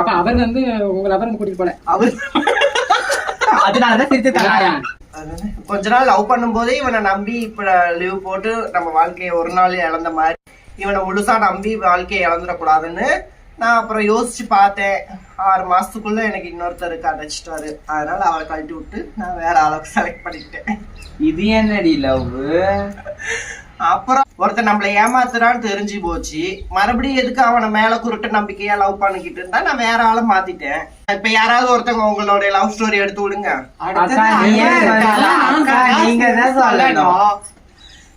அப்ப அவர் வந்து உங்களை அவர் வந்து கூட்டிட்டு போல. அவர் அதனாலதான் சிரிச்சிருக்காங்க. கொஞ்ச நாள் லவ் பண்ணும்போதே இவனை நம்பி இப்ப லீவ் போட்டு நம்ம வாழ்க்கையை ஒரு நாள் இழந்த மாதிரி இவனை முழுசா நம்பி வாழ்க்கையை இழந்துடக்கூடாதுன்னு நான் அப்புறம் யோசிச்சு பார்த்தேன். ஆறு மாசத்துக்குள்ள எனக்கு இன்னொருத்தருக்கு அடைச்சிட்டாரு. அதனால அவளை கழட்டி விட்டு நான் வேற அளவுக்கு செலக்ட் பண்ணிக்கிட்டேன். இது என்னடி லவ் அப்புறம் ஒருத்தன் நம்மளை ஏமாத்துறான்னு தெரிஞ்சு போச்சு மறுபடியும் எதுக்கு அவனை மேல குருட்டு நம்பிக்கையா லவ் பண்ணிக்கிட்டு இருந்தா நான் வேற ஆளை மாத்திட்டேன் இப்ப யாராவது ஒருத்தவங்க உங்களோட லவ் ஸ்டோரி எடுத்து விடுங்க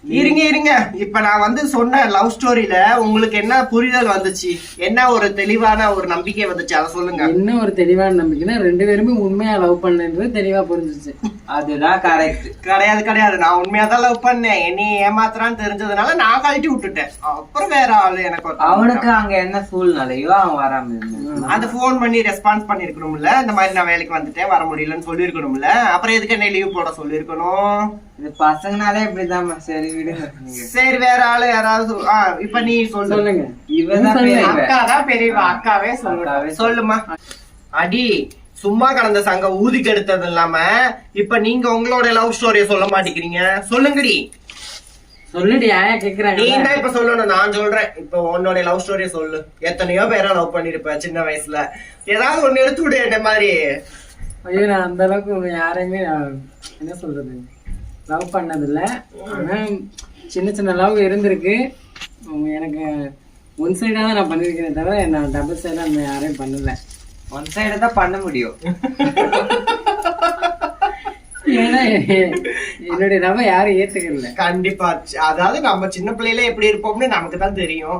இருங்க இருங்க. இப்ப நான் வந்து சொன்ன லவ் ஸ்டோரியில உங்களுக்கு என்ன புரிதல் வந்துச்சு? என்ன ஒரு தெளிவான ஒரு நம்பிக்கை வந்துச்சு? அதை சொல்லுங்க. என்ன ஒரு தெளிவான நம்பிக்கைன்னா ரெண்டு பேருமே உண்மையா லவ் பண்ணது தெளிவா புரிஞ்சிச்சு. அதுதான் கரெக்ட் கிடையாது கிடையாது. நான் உண்மையா தான் லவ் பண்ணேன். என்னை ஏமாத்துறான்னு தெரிஞ்சதுனால நான் கழட்டி விட்டுட்டேன். அப்புறம் வேற ஆளு எனக்கு அவனுக்கு அங்க என்ன சூழ்நிலையோ அவன் வராம. அது ஃபோன் பண்ணி ரெஸ்பான்ஸ் பண்ணிருக்கணும்ல. இந்த மாதிரி நான் வேலைக்கு வந்துட்டேன் வர முடியலன்னு சொல்லிருக்கணும்ல. அப்புறம் எதுக்கு என்ன லீவ் போட சொல்லிருக்கணும்? இது பசங்கனாலே இப்படிதான் சரி விடுங்க. சரி வேற ஆளு யாராவது ஆ, இப்ப நீ சொல்லு. சொல்லுங்க. இவதான். அக்கா தான் பெரியவா அக்காவே சொல்லணும் அக்காவே சொல்லு. சொல்லுமா. அடி சும்மா கடந்த சங்க ஊதி கெடுத்தது இல்லாம இப்ப நீங்க உங்களோட லவ் ஸ்டோரிய சொல்ல மாட்டேங்கிறீங்க. சொல்லுங்கடி. சொல்லுடி ஆயா நீ கேக்குறாங்க தான் இப்ப சொல்லணும் நான் சொல்றேன். இப்ப உன்னோட லவ் ஸ்டோரிய சொல்லு. எத்தனையோ பேரை லவ் பண்ணிருப்ப சின்ன வயசுல. ஏதாவது ஒண்ணு எடுத்து விடு என்ன மாதிரி. ஐயோ நான் அந்த அளவுக்கு யாரையுமே என்ன சொல்றது? லவ் பண்ணதில்ல. ஆனா சின்ன சின்ன லவ் இருந்திருக்கு. எனக்கு ஒன் சைடா தான் நான் பண்ணிருக்கிறேன் தவிர நான் டபுள் சைடா அந்த யாரையும் பண்ணல. ஒன் சைடு தான் பண்ண முடியும். ஏன்னா என்னுடைய லவ் யாரும் ஏத்துக்கல. கண்டிப்பா. அதாவது நம்ம சின்ன பிள்ளையில எப்படி இருப்போம்னு நமக்கு தான் தெரியும்.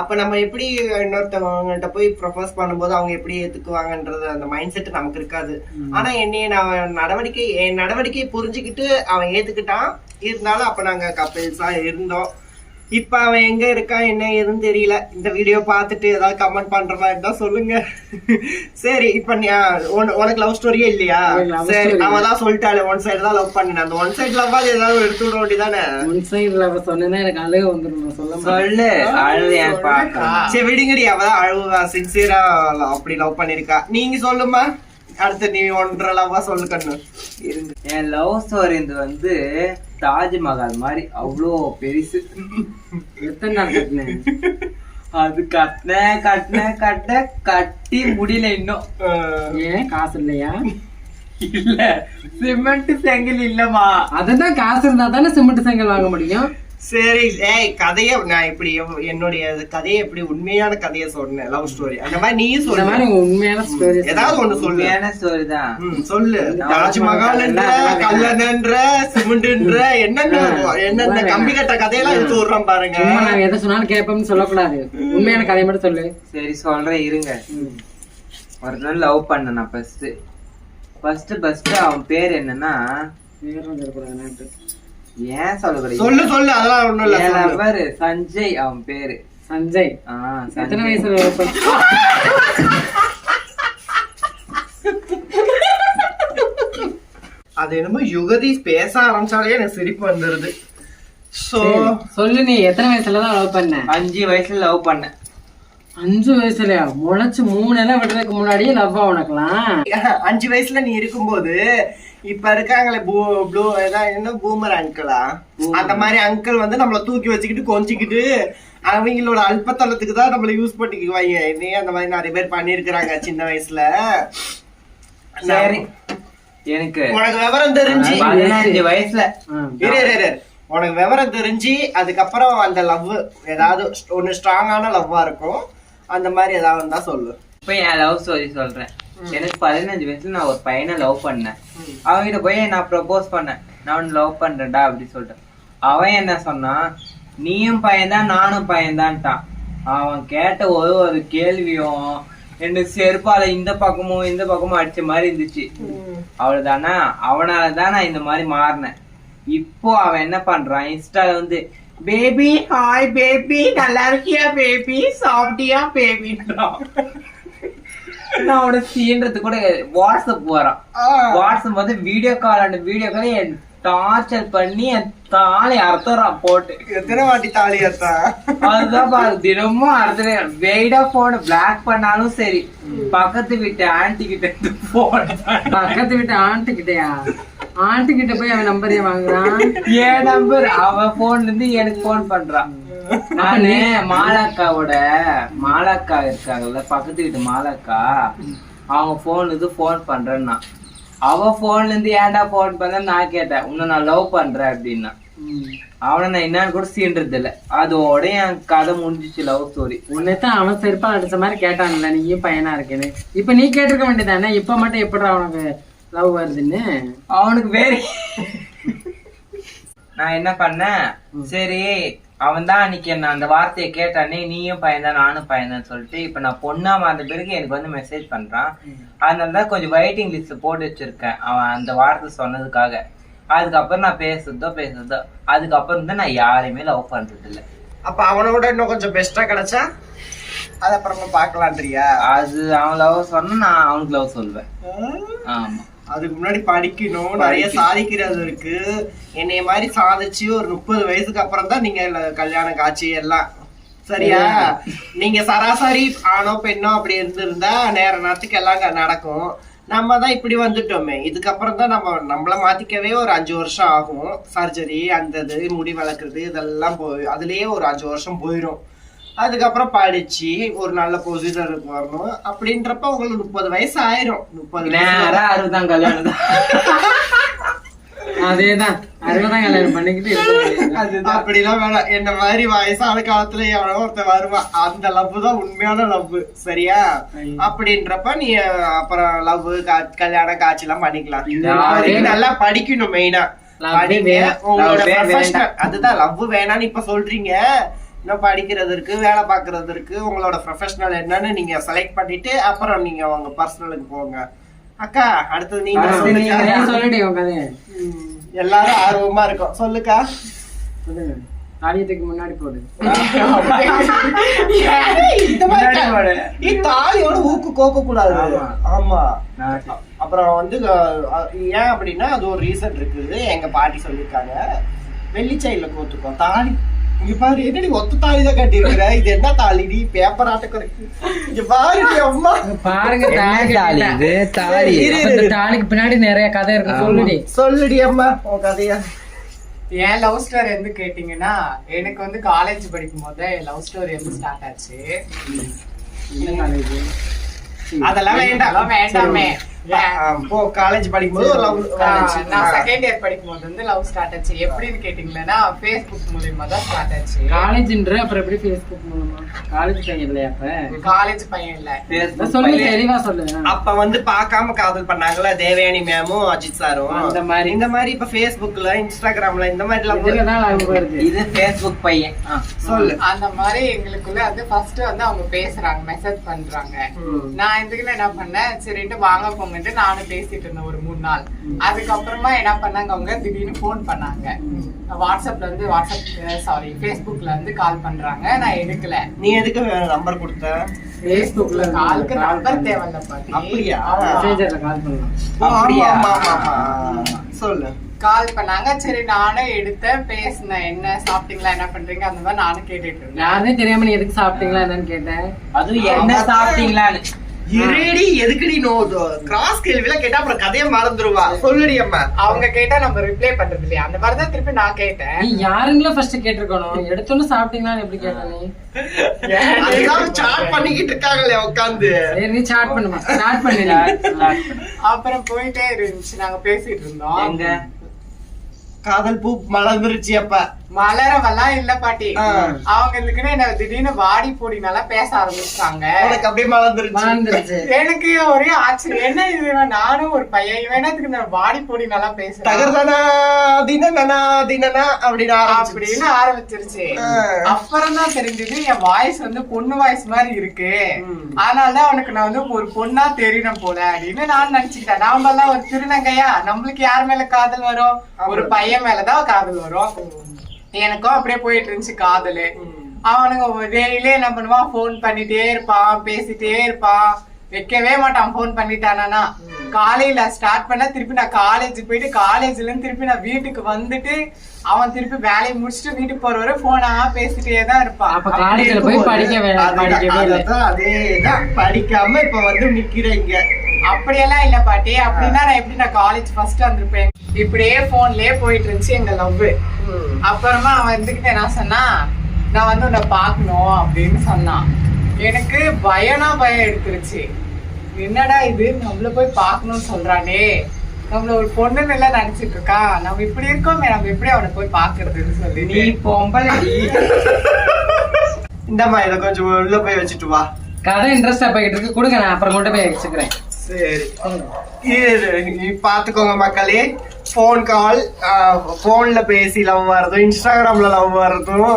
அப்ப நம்ம எப்படி இன்னொருத்தவங்கள்ட்ட போய் ப்ரொபோஸ் பண்ணும்போது அவங்க எப்படி ஏத்துக்குவாங்கன்றது அந்த மைண்ட் செட் நமக்கு இருக்காது. ஆனா என்னைய நான் நடவடிக்கை என் நடவடிக்கையை புரிஞ்சுக்கிட்டு அவன் ஏத்துக்கிட்டான். இருந்தாலும் அப்ப நாங்க கப்பிள்ஸா இருந்தோம். இப்ப அவன் எங்க இருக்கான் என்ன ஏதுன்னு தெரியல. இந்த வீடியோ பார்த்துட்டு ஏதாவது கமெண்ட் பண்ற மாதிரி இருந்தா சொல்லுங்க. சரி இப்ப உனக்கு லவ் ஸ்டோரியே இல்லையா? சரி அவன் தான் சொல்லிட்டாளே ஒன் சைடு தான் லவ் பண்ணினேன். அந்த ஒன் சைடு லவ் ஏதாவது எடுத்து விட வேண்டியதானே? ஒன் சைடு லவ் சொன்னா எனக்கு அழுக வந்துடும் சொல்ல சொல்லு அழுது என் பாக்கலாம் சரி விடுங்கடி அவதான் அழுவா. சின்சியரா அப்படி லவ் பண்ணிருக்கா. நீங்க சொல்லுமா அடுத்து நீ ஒன்றரை லவ்வா சொல்லு கண்ணு. என் லவ் ஸ்டோரி இது வந்து தாஜ்மஹால் மாதிரி அவ்வளோ பெருசு. எத்தனை நாள் கட்டினேன் அது கட்டின கட்டின கட்ட கட்டி முடியல இன்னும். ஏன்? காசு இல்லையா? இல்ல. சிமெண்ட் செங்கல் இல்லம்மா. அதுதான் காசு இருந்தா தானே சிமெண்ட் செங்கல் வாங்க முடியும்? சரி ஏய் கதைய நான் இப்படி என்னுடைய கதையை எப்படி உண்மையான கதையை சொன்னேன் லவ் ஸ்டோரி அந்த மாதிரி நீயும் சொல்லு. உண்மையான ஸ்டோரி ஏதாவது ஒண்ணு சொல்லு. உண்மையான ஸ்டோரி தான். ம், சொல்லு. தாஜ்மஹால்ன்ற கல்லணன்ற சிமெண்ட்ன்ற என்னென்ன என்னென்ன கம்பி கட்ட கதையெல்லாம் எடுத்து விடுறோம் பாருங்க. சும்மா நாங்க எதை சொன்னாலும் கேட்போம்னு சொல்லக்கூடாது. உண்மையான கதையை மட்டும் சொல்லு. சரி சொல்றேன் இருங்க. ஒரு நாள் லவ் பண்ண நான் ஃபர்ஸ்ட் ஃபர்ஸ்ட் ஃபர்ஸ்ட் அவன் பேர் என்னன்னா சொல்லக்கூடாது நாட்டு ஏன் சொல்லக்கூடாது சொல்லு சொல்லு அதெல்லாம் ஒண்ணும் இல்ல சொல்லு. lover சஞ்சய் அவன் பேரு. சஞ்சய். ஆ, எத்தனை. வயசுல பண்ண- அது என்னமோ யுகதி பேச ஆரம்பிச்சாலே எனக்கு சிரிப்பு வந்துருது. சோ சொல்லு நீ எத்தனை வயசுல தான் லவ் பண்ண? அஞ்சு வயசுல லவ் பண்ணேன். அஞ்சு வயசுலயா? முளைச்சு மூணு எல்லாம் விடுறதுக்கு முன்னாடியே லவ் உனக்கலாம் அஞ்சு வயசுல நீ இருக்கும்போது இப்ப இருக்காங்களே ப்ளூ என்ன பூமர் அங்கிளா அந்த மாதிரி அங்கிள் வந்து நம்மள தூக்கி வச்சுக்கிட்டு கொஞ்சிக்கிட்டு அவங்களோட அல்பத்தளத்துக்கு தான் நம்மள யூஸ் பண்ணிக்குவாங்க என்னையே அந்த மாதிரி நிறைய பேர் பண்ணிருக்கிறாங்க சின்ன வயசுல. சரி. எனக்கு உனக்கு விவரம் தெரிஞ்சு. பதினஞ்சு வயசுல. உனக்கு விவரம் தெரிஞ்சு அதுக்கப்புறம் அந்த லவ் ஏதாவது ஒன்னு ஸ்ட்ராங்கான லவ்வா இருக்கும். அந்த மாதிரி ஏதாவது இருந்தா சொல்லு. இப்ப என் லவ் ஸ்டோரி சொல்றேன். எனக்கு பதினஞ்சு வயசுல நான் ஒரு பையனை லவ் பண்ணேன். அவன்கிட்ட போய் நான் ப்ரப்போஸ் பண்ணேன். நான் உன்னை லவ் பண்றேன்டா அப்படி சொல்லிட்டேன் அவன் என்ன சொன்னான்? நீயும் பையன்தான் நானும் பையன்தான்ட்டான். அவன் கேட்ட ஒரு ஒரு கேள்வியும் எனக்கு செருப்பால இந்த பக்கமும் இந்த பக்கமும் அடிச்ச மாதிரி இருந்துச்சு. அவ்வளவுதானா? அவனால தான் நான் இந்த மாதிரி மாறினேன். இப்போ அவன் என்ன பண்றான்? இன்ஸ்டால வந்து பேபி ஹாய் பேபி நல்லா இருக்கியா பேபி சாப்பிட்டியா பேபின்றான் நான் அவனை சீன்றது கூட வாட்ஸ்அப் போறான் வாட்ஸ்அப் வந்து வீடியோ கால் அந்த வீடியோ கால் என் டார்ச்சர் பண்ணி என் தாலி அறுத்துறான் போட்டு. எத்தனை வாட்டி தாலி அத்தான் அதுதான் பாரு தினமும் அறுத்துறே வெயிடா போன பிளாக் பண்ணாலும் சரி. பக்கத்து வீட்டு ஆன்டி கிட்ட போன் பக்கத்து வீட்டு ஆண்டி கிட்டயா? ஆண்டி கிட்ட போய் அவன் நம்பரே வாங்குறான். என் நம்பர் அவ போன்ல இருந்து எனக்கு போன் பண்றான். நானு மாலாக்காவோட மாலாக்கா இருக்காங்கல்ல பக்கத்து வீட்டு மாலாக்கா அவங்க போன் இது போன் பண்றேன்னா. அவ போன்ல இருந்து ஏன்டா போன் பண்ண நான் கேட்டேன். உன்னை நான் லவ் பண்றேன் அப்படின்னா. அவனை நான் என்னன்னு கூட சீன்றது இல்ல. அதோட என் கதை முடிஞ்சிச்சு லவ் ஸ்டோரி உன்னைத்தான் அவன் செருப்பா அடிச்ச மாதிரி கேட்டான்ல நீயும் பையனா இருக்கேன்னு. இப்ப நீ கேட்டிருக்க வேண்டியதானே இப்ப மட்டும் எப்படி அவனுக்கு லவ் வருதுன்னு அவனுக்கு வேற. நான் என்ன பண்ணேன்? சரி அவன் தான் அன்னைக்கு என்ன அந்த வார்த்தையை கேட்டானே. நீயும் பையன்தான் நானும் பையன்தான் சொல்லிட்டு இப்ப நான் பொண்ணா மாறின பிறகு எனக்கு வந்து மெசேஜ் பண்றான். அதனால தான் கொஞ்சம் வெயிட்டிங் லிஸ்ட் போட்டு வச்சிருக்கேன் அவன் அந்த வார்த்தை சொன்னதுக்காக. அதுக்கப்புறம் நான் பேசுறதோ பேசுறதோ அதுக்கப்புறம் தான் நான் யாரையுமே லவ் பண்றது இல்ல அப்ப அவனோட இன்னும் கொஞ்சம் பெஸ்டா கிடைச்சா? அது அப்புறமா பாக்கலான்றியா அது அவன் லவ் சொன்னா நான் அவனுக்கு லவ் சொல்லுவேன். ஆமா. அதுக்கு முன்னாடி படிக்கணும். நிறைய சாதிக்கிறது இருக்கு. என்னைய மாதிரி சாதிச்சு ஒரு முப்பது வயசுக்கு அப்புறம் தான் நீங்க கல்யாணம் காட்சி எல்லாம். சரியா? நீங்க சராசரி ஆணோ பெண்ணோ அப்படி இருந்திருந்தா நேர நேரத்துக்கு எல்லாம் நடக்கும். நம்ம தான் இப்படி வந்துட்டோமே. இதுக்கப்புறம் தான் நம்ம நம்மள மாத்திக்கவே ஒரு அஞ்சு வருஷம் ஆகும். சர்ஜரி அந்த இது முடி வளர்க்குறது இதெல்லாம் போய் அதுலயே ஒரு அஞ்சு வருஷம் போயிடும் அதுக்கப்புறம் படிச்சு ஒரு நல்ல பொசிஷனுக்கு வரணும். அப்படின்றப்ப உங்களுக்கு முப்பது வயசு ஆயிரும். முப்பது வயசு நேரா அறுபதாம் கல்யாணம் தான். அதேதான். அறுபதாம் கல்யாணம் பண்ணிக்கிட்டு. அப்படிலாம் வேணாம். என்ன மாதிரி வயசான காலத்துல எவனோ ஒருத்தன் வருவான் அந்த லவ் தான் உண்மையான லவ் சரியா? அப்படின்றப்ப நீ அப்புறம் லவ் கல்யாணம் காட்சி எல்லாம் பண்ணிக்கலாம் நல்லா படிக்கணும் மெயினா அதுதான் லவ் வேணாம்னு இப்ப சொல்றீங்க. இன்னும் படிக்கிறது இருக்கு வேலை பார்க்கறது உங்களோட ப்ரொஃபஷனல் என்னன்னு நீங்க செலக்ட் பண்ணிட்டு அப்புறம் நீங்க உங்க பர்சனலுக்கு போங்க. அக்கா அடுத்தது நீங்க நீ சொல்லுங்க. சொல்லிடு உன் கதையை. ம், எல்லாரும் ஆர்வமா இருக்கும். சொல்லுக்கா. சொல்லுங்க. ஆடியத்துக்கு முன்னாடி போடு. தாலியோட ஊக்கு கோக்க கூடாது ஆமா. அப்புறம் வந்து ஏன் அப்படின்னா அது ஒரு ரீசன் இருக்குது. எங்க பாட்டி சொல்லியிருக்காங்க வெள்ளிச்சையில கோத்துக்கோ. தாலி இங்க பாரு என்னடி ஒத்த தாலி தான் இது என்ன தாலி நீ பேப்பர் ஆட்டக்கு இருக்கு இங்க பாரு அம்மா. பாருங்க என்ன தாலி தாலி கட்டிட்டா. இது? தாலி இரு, அப்ப இந்த தாலிக்கு பின்னாடி நிறைய கதை இருக்கு சொல்லுடி. சொல்லுடி அம்மா உன் கதையா. என் லவ் ஸ்டோரி வந்து கேட்டீங்கன்னா எனக்கு வந்து காலேஜ் படிக்கும் போது லவ் ஸ்டோரி வந்து ஸ்டார்ட் ஆச்சு. அதெல்லாம் வேண்டாம் வேண்டாமே. போ காலேஜ் படிக்கும்போது வந்துச்சு. நான். செகண்ட் இயர் படிக்கும் போது வந்து லவ் ஸ்டார்ட் ஆச்சு எப்படின்னு கேட்டீங்கன்னா ஃபேஸ்புக் மூலியமா தான் ஸ்டார்ட் ஆச்சு காலேஜ்ன்ற அப்புறம் எப்படி ஃபேஸ்புக் மூலமா காலேஜ் பையன் இல்லையா அப்ப காலேஜ் பையன் இல்ல சொல்லு. தெளிவா சொல்லு அப்ப வந்து பார்க்காம காதல் பண்ணாங்கல்ல தேவயானி மேமும் அஜித் சாரும் அந்த மாதிரி. இந்த மாதிரி இப்ப Facebookல இன்ஸ்டாகிராம்ல இந்த மாதிரி எல்லாம் லவ் வருது இது Facebook பையன். சொல்லு அந்த மாதிரி எங்களுக்குள்ள வந்து ஃபர்ஸ்ட் வந்து அவங்க பேசுறாங்க மெசேஜ் பண்றாங்க. நான் இதுக்குள்ள என்ன பண்ணேன் சரின்ட்டு வாங்க போங்கன்ட்டு நானும் பேசிட்டு இருந்தேன் ஒரு மூணு நாள். அதுக்கப்புறமா என்ன பண்ணாங்க அவங்க? திடீர்னு ஃபோன் பண்ணாங்க. வாட்ஸ்அப்ல இருந்து வாட்ஸ்அப் சாரி ஃபேஸ்புக்ல இருந்து கால் பண்றாங்க. நான் எடுக்கல. நீ எதுக்கு நம்பர் கொடுத்த? ஃபேஸ்புக்ல காலுக்கு நம்பர் தேவையில்ல பாட்டி. அப்படியா? மெசேஜர்ல கால் பண்ணலாம் அப்படியா? ஆமா, ஆமா, ஆமா. சொல்லு. கால் பண்ணாங்க. சரி நானும் எடுத்தேன். பேசினேன். என்ன சாப்பிட்டீங்களா? என்ன பண்றீங்க? அந்த மாதிரி நானும் கேட்டுட்டு இருந்தேன். யாருனே தெரியாம நீ எதுக்கு சாப்பிட்டீங்களா? என்னன்னு கேட்டேன். அதுவும் என்ன சாப்பிட்டீங்களான்னு. இருடி எதுக்குடி நோ கிராஸ் கேள்விலாம் கேட்டா அப்புறம் கதையை மறந்துருவா. சொல்லுடி அம்மா. அவங்க கேட்டா நம்ம ரிப்ளை பண்றது இல்லையா? அந்த மாதிரி தான் திருப்பி நான் கேட்டேன். நீ யாருங்களா ஃபர்ஸ்ட் கேட்டிருக்கணும்? எடுத்தோன்னு சாப்பிட்டீங்களான்னு எப்படி கேட்ட நீ? அதுதான் சாட் பண்ணிக்கிட்டு இருக்காங்களே உட்காந்து சரி நீ ஸ்டார்ட் பண்ணுமா? ஸ்டார்ட் பண்ணு நீ. அப்புறம் போயிட்டே இருந்துச்சு. நாங்க பேசிட்டு இருந்தோம். எங்க? காதல் பூ மலர்ந்துருச்சு அப்ப. மலரவெல்லாம் இல்ல பாட்டி. அவங்க இதுக்குன்னு என்ன திடீர்னு வாடி போடி நல்லா பேச ஆரம்பிச்சிட்டாங்க. உனக்கு அப்படியே மலர்ந்துருச்சு. எனக்கு ஒரே ஆச்சரியம் என்ன இது நானும் ஒரு பையன். இவன் என்னத்துக்கு இந்த வாடி போடி நல்லா பேசுறான்? தகர்தானா தினனா தினனா அப்படின்னு. அப்படின்னு ஆரம்பிச்சிருச்சு. அப்புறம் தான் தெரிஞ்சது என் வாய்ஸ் வந்து பொண்ணு வாய்ஸ் மாதிரி இருக்கு. அதனாலதான் அவனுக்கு நான் வந்து ஒரு பொண்ணா தெரியணும் போல அப்படின்னு நான் நினைச்சுக்கிட்டேன். நாம எல்லாம் ஒரு திருநங்கையா நம்மளுக்கு யார் மேல காதல் வரும்? ஒரு பையன் மேலதான் காதல் வரும். எனக்கும் அப்படியே போயிட்டு இருந்துச்சு காதலு. அவனுங்க டெய்லியே என்ன பண்ணுவான்? ஃபோன் பண்ணிட்டே இருப்பான் பேசிட்டே இருப்பான். வைக்கவே மாட்டான் ஃபோன் பண்ணிட்டானா காலையில ஸ்டார்ட் பண்ண திருப்பி நான் காலேஜ் போயிட்டு காலேஜ்ல இருந்து திருப்பி நான் வீட்டுக்கு வந்துட்டு அவன் திருப்பி வேலையை முடிச்சுட்டு வீட்டுக்கு போற வரை போனா பேசிட்டே தான் இருப்பான். அப்ப காலேஜ்ல போய் படிக்க வே- படிக்கவே இல்லை. அதுதான் படிக்காம இப்ப வந்து நிக்கிறீங்க அப்படியெல்லாம் இல்ல பாட்டி. அப்படின்னா நான் எப்படி நான் காலேஜ் ஃபர்ஸ்ட் வந்திருப்பேன்? இப்படியே போன்லயே போயிட்டு இருந்துச்சு எங்க லவ் அப்புறமா அவன் இருந்துகிட்டு என்ன சொன்னா நான் வந்து உன்னை பார்க்கணும் அப்படின்னு சொன்னான். எனக்கு பயனா பயம் எடுத்துருச்சு. என்னடா இது? நம்மள போய் பார்க்கணும்னு சொல்றானே. நம்மள ஒரு பொண்ணுன்னு எல்லாம் நினைச்சிட்டு இருக்கா. நம்ம இப்படி இருக்கோமே நம்ம எப்படி அவனை போய் பாக்குறதுன்னு சொல்லி நீ பொம்பளடி இந்தம்மா இதை கொஞ்சம் உள்ள போய் வச்சுட்டு வா. கதை இன்ட்ரெஸ்டா போயிட்டு இருக்கு. கொடுங்க நான் அப்புறம் கொண்டு போய் வச்சுக்கிறேன். சரி. பாத்துக்கோங்க மக்களே. ஃபோன் கால் ஃபோன்ல பேசி லவ் வர்றதும் இன்ஸ்டாகிராம்ல லவ் வர்றதும்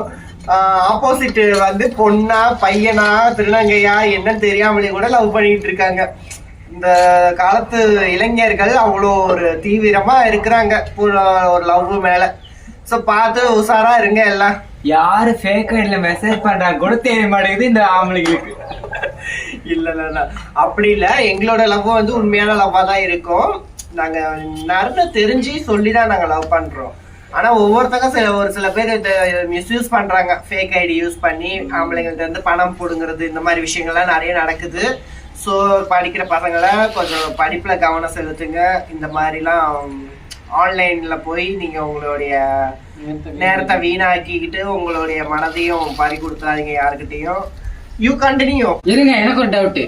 ஆப்போசிட் வந்து பொண்ணா பையனா திருநங்கையா என்னன்னு தெரியாமலே கூட லவ் பண்ணிட்டு இருக்காங்க. இந்த காலத்து இளைஞர்கள் அவ்வளோ ஒரு தீவிரமா இருக்கிறாங்க. ஒரு லவ் மேல. ஸோ பார்த்து உஷாரா இருங்க எல்லாம். யாரு ஃபேக் ஐடில மெசேஜ் பண்றாங்க கூட தெரிய மாட்டேங்குது இந்த ஆம்பளைங்களுக்கு. இல்ல இல்ல இல்ல. அப்படி இல்ல. எங்களோட லவ் வந்து உண்மையான லவ்வா தான் இருக்கும். நாங்க நிறைய தெரிஞ்சு சொல்லி தான் நாங்க லவ் பண்றோம். ஆனா ஒவ்வொருத்தங்க சில ஒரு சில பேர் மிஸ்யூஸ் பண்றாங்க. ஃபேக் ஐடி யூஸ் பண்ணி ஆம்பளைங்கள்ட்ட இருந்து பணம் புடுங்குறது இந்த மாதிரி விஷயங்கள்லாம் நிறைய நடக்குது. ஸோ படிக்கிற பசங்களை கொஞ்சம் படிப்புல கவனம் செலுத்துங்க. இந்த மாதிரிலாம் ஆன்லைன்ல போய் நீங்க உங்களுடைய நேரத்தை வீணாக்கிக்கிட்டு உங்களுடைய மனதையும் பறி கொடுத்துறாதீங்க யாருக்கிட்டையும். யூ கண்டினியூ இருங்க எனக்கு ஒரு டவுட்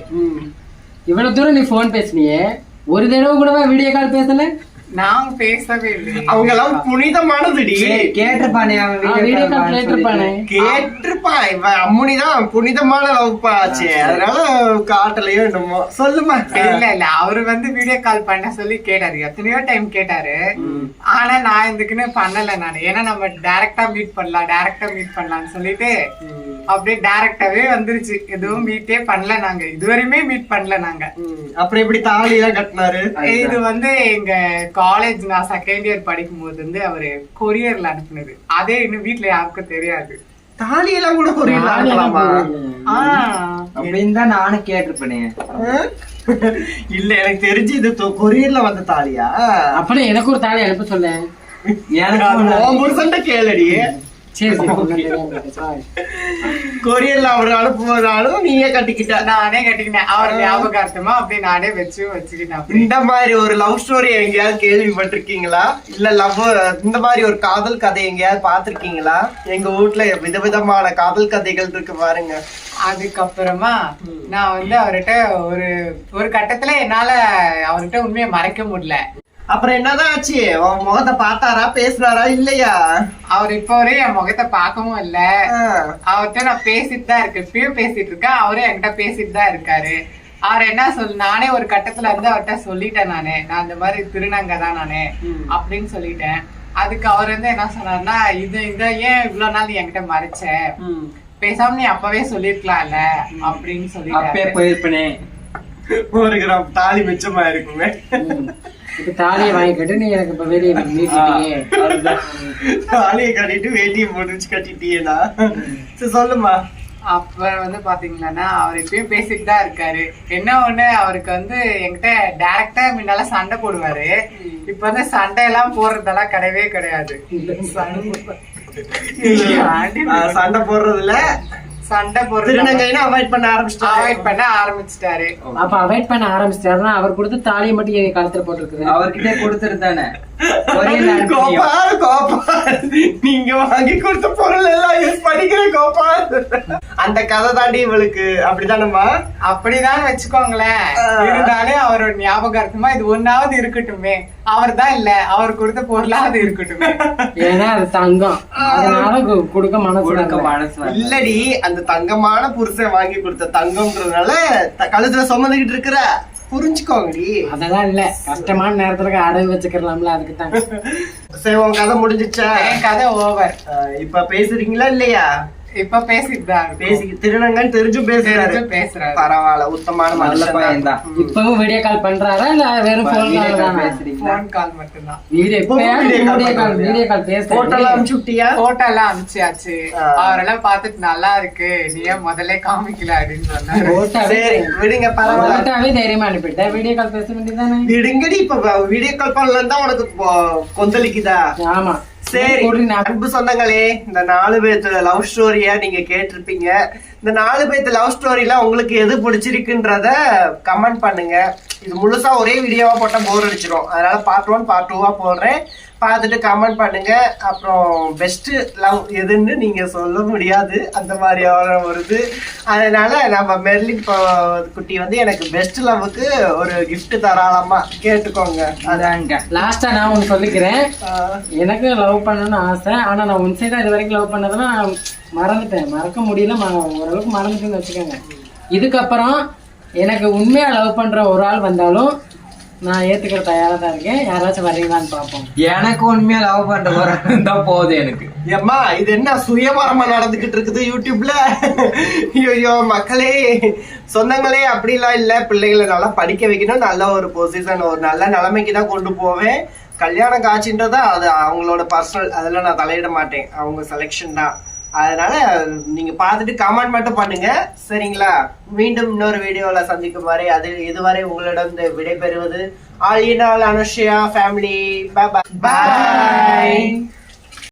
இவ்வளவு தூரம் நீ போன் பேசுனியே? ஒரு தடவை கூடவா வீடியோ கால் பேசல? நாங்க பேசவே இல்லை அவங்க எல்லாம் புனிதமானதுடி கேட்டிருப்பானே கேட்டிருப்பானே. இவன் அம்முனிதான் புனிதமான லவ் ஆச்சு அதனால காட்டலையோ என்னமோ. சொல்லுமா. இல்ல இல்ல அவரு வந்து வீடியோ கால் பண்ண சொல்லி கேட்டாரு. எத்தனையோ டைம் கேட்டாரு. ஆனா நான் இதுக்குன்னு பண்ணல நானு. ஏன்னா நம்ம டைரக்டா மீட் பண்ணலாம் டைரக்டா மீட் பண்ணலாம்னு சொல்லிட்டு அப்படியே டைரக்டாவே வந்துருச்சு. எதுவும் மீட்டே பண்ணல நாங்க. இதுவரையுமே மீட் பண்ணல நாங்க. ம், அப்புறம் எப்படி தாலி எல்லாம் கட்டினாரு இது வந்து எங்க காலேஜ் நான் செகண்ட் இயர் படிக்கும் போது வந்து அவரு கொரியர்ல அனுப்புனது. அதே இன்னும் வீட்ல யாருக்கும் தெரியாது. தாலி எல்லாம் கூட கொரியல அனுப்பலாமா? ஆஹ் அப்படின்னு தான் நானும் கேட்டிருப்பேனே. இல்ல எனக்கு தெரிஞ்சு இது கொரியர்ல வந்த தாலியா? அப்படியே எனக்கு ஒரு தாலி அனுப்ப சொல்ல எனக்கு கேளடி. கொரியர்ல அவர் அனுப்புவதாலும் நீயே கட்டிக்கிட்ட. நானே கட்டிக்கினேன் அவர் ஞாபகார்த்தமா அப்படியே நானே வச்சு வச்சுக்கிட்டேன் அப்படி இந்த மாதிரி ஒரு லவ் ஸ்டோரி எங்கேயாவது கேள்விப்பட்டிருக்கீங்களா? இல்ல லவ் இந்த மாதிரி ஒரு காதல் கதை எங்கேயாவது பார்த்திருக்கீங்களா? எங்க வீட்ல விதவிதமான காதல் கதைகள் இருக்கு பாருங்க. அதுக்கப்புறமா நான் வந்து அவர்கிட்ட ஒரு ஒரு கட்டத்துல என்னால அவர்கிட்ட உண்மையை மறைக்க முடியல. அப்புறம் என்னதான் ஆச்சு? உன் முகத்தை பார்த்தாரா? பேசுனாரா? இல்லையா? அவர் இப்ப வரை என் முகத்தை பார்க்கவும் இல்ல. அவர்கிட்ட நான் பேசிட்டு தான் இருக்கேன். இப்பயும் பேசிட்டு இருக்கேன். அவரும் என்கிட்ட பேசிட்டு தான் இருக்காரு. அவர் என்ன சொல் நானே ஒரு கட்டத்துல வந்து அவர்கிட்ட சொல்லிட்டேன் நானு. நான் இந்த மாதிரி திருநங்கை தான் நானு அப்படின்னு சொல்லிட்டேன். அதுக்கு அவர் வந்து என்ன சொன்னாருன்னா இது இந்த ஏன் இவ்வளவு நாள் என்கிட்ட மறைச்ச? பேசாம நீ அப்பவே சொல்லிருக்கலாம்ல அப்படின்னு அப்பே சொல்லிட்டு போயிருப்பேனே. ஒரு கிராம் தாலி மிச்சமா இருக்குமே. இப்ப தாலியை வாங்கிக்கிட்டு நீ எனக்கு இப்ப வெளியே மீட்டிட்டீங்க தாலியை கட்டிட்டு வேட்டியை போட்டு கட்டிட்டியேனா சரி சொல்லுமா அப்புறம் வந்து பாத்தீங்கன்னா அவர் இப்பயும் பேசிட்டு தான் இருக்காரு. என்ன ஒண்ணு அவருக்கு வந்து என்கிட்ட டைரக்டா முன்னால சண்டை போடுவாரு. இப்ப வந்து சண்டை எல்லாம் போடுறதெல்லாம் கிடையவே கிடையாது. சண்டை போடுறதுல சண்டை போடுறது திருநங்கைன்னு அவாய்ட் பண்ண ஆரம்பிச்சிட்டாங்க அவாய்ட் பண்ண ஆரம்பிச்சிட்டாரு. அப்ப அவாய்ட் பண்ண ஆரம்பிச்சிட்டாருன்னா அவர் கொடுத்த தாலியை மட்டும் கழுத்துல போட்டுருக்குது? அவர்கிட்ட கொடுத்துருந்தானே? கோபால் கோபால் நீங்க வாங்கி கொடுத்த பொருள் எல்லாம் யூஸ் பண்ணிக்கிற கோபால் அந்த கதை தாண்டி இவளுக்கு அப்படிதானம்மா அப்படிதான் வச்சுக்கோங்களேன். ஆ. இருந்தாலும் அவரோட ஞாபகார்த்தமா இது ஒன்னாவது இருக்கட்டுமே. அவர் தான் இல்ல அவர் கொடுத்த பொருளாவது இருக்கட்டுமே. ஏன்னா அது தங்கம். அதனால கொடுக்க மனசு கொடுக்க. மனசு. இல்லடி அந்த தங்கமான புருஷன் வாங்கி கொடுத்த தங்கம்ன்றதுனால த- கழுத்துல சுமந்துகிட்டு இருக்கிற புரிஞ்சுக்கோங்கடி. அதெல்லாம் இல்ல. கஷ்டமான நேரத்துல அடகு வச்சுக்கலாம்ல அதுக்கு தான் சரி உன் கதை முடிஞ்சிச்சா? என் கதை ஓவர் இப்ப பேசுறீங்களா இல்லையா? இப்ப பேசிட்டு தான். பேசி திருநங்கன்னு தெரிஞ்சும் பேசுறாரு. பேசுறாரு. பரவாயில்ல உத்தமான நல்ல மனுஷன் பையன்தான். இப்பவும் வீடியோ கால் பண்றாரா இல்ல வெறும் போன் கால் கால் தானா? Phone call மட்டும்தான். Video video call. Video call போட்டோலாம் பேசுறேன் அனுப்பிச்சு விட்டியா? போட்டோ எல்லாம் அனுப்பிச்சாச்சு ஆ. அவரெல்லாம் பார்த்துட்டு நல்லா இருக்கு. நீ ஏன் முதல்ல காமிக்கல அப்படின்னு சொன்னாரு. போட்டாவே விடுங்க பரவாயில்ல. போட்டாவே தைரியமா அனுப்பிட்டேன் வீடியோ கால் பேச வேண்டியதானே விடுங்கடி இப்ப வீடியோ கால் பண்ணலாம் தான் உனக்கு கொந்தளிக்குதா? ஆமா. சரி. அன்பு சொந்தங்களே இந்த நாலு பேர்த்து லவ் ஸ்டோரிய நீங்க கேட்டிருப்பீங்க. இந்த நாலு பேர்த்து லவ் ஸ்டோரியில உங்களுக்கு எது பிடிச்சிருக்குன்றத கமெண்ட் பண்ணுங்க. இது முழுசா ஒரே வீடியோவா போட்டா போர் அடிச்சிடும் அதனால பார்ட் ஒன் பார்ட் டூவா போடுறேன். பார்த்துட்டு கமெண்ட் பண்ணுங்க. அப்புறம் பெஸ்ட் லவ் எதுன்னு நீங்க சொல்ல முடியாது. அந்த மாதிரியான ஒரு இது அதனால நம்ம மெர்லின் குட்டி வந்து எனக்கு பெஸ்ட் லவ்வுக்கு ஒரு gift தராலாமா கேட்டுக்கோங்க. அதாங்க லாஸ்டா நான் ஒண்ணு சொல்லிக்கிறேன். எனக்கு லவ் பண்ணணும்னு ஆசை. ஆனா நான் உன் சைடா இது வரைக்கும் லவ் பண்ணதெல்லாம் மறந்துட்டேன். மறக்க முடியல. ஓரளவுக்கு மறந்துட்டேன்னு வச்சுக்கோங்க. இதுக்கப்புறம் எனக்கு உண்மையா லவ் பண்ற ஒரு ஆள் வந்தாலும் நான் ஏத்துக்கிற தயாரா தான் இருக்கேன். யாராச்சும் வர்றீங்களான்னு பார்ப்போம். எனக்கு உண்மையா லவ் பண்ற தான் போகுது எனக்கு. ஏம்மா இது என்ன சுயமரமா நடந்துகிட்டு இருக்குது யூடியூப்ல? ஐயோ மக்களே சொந்தங்களே அப்படிலாம் இல்ல. பிள்ளைகளை நல்லா படிக்க வைக்கணும். நல்ல ஒரு பொசிஷன் ஒரு நல்ல நிலைமைக்கு தான் கொண்டு போவேன். கல்யாணம் காட்சின்றதா அது அவங்களோட பர்சனல் அதெல்லாம் நான் தலையிட மாட்டேன். அவங்க செலெக்ஷன் தான். அதனால நீங்க பார்த்துட்டு கமெண்ட் மட்டும் பண்ணுங்க. சரிங்களா? மீண்டும் இன்னொரு வீடியோல சந்திக்கும் வரை அது இதுவரை உங்களிடம் விடைபெறுவது all in all Anushiya family bye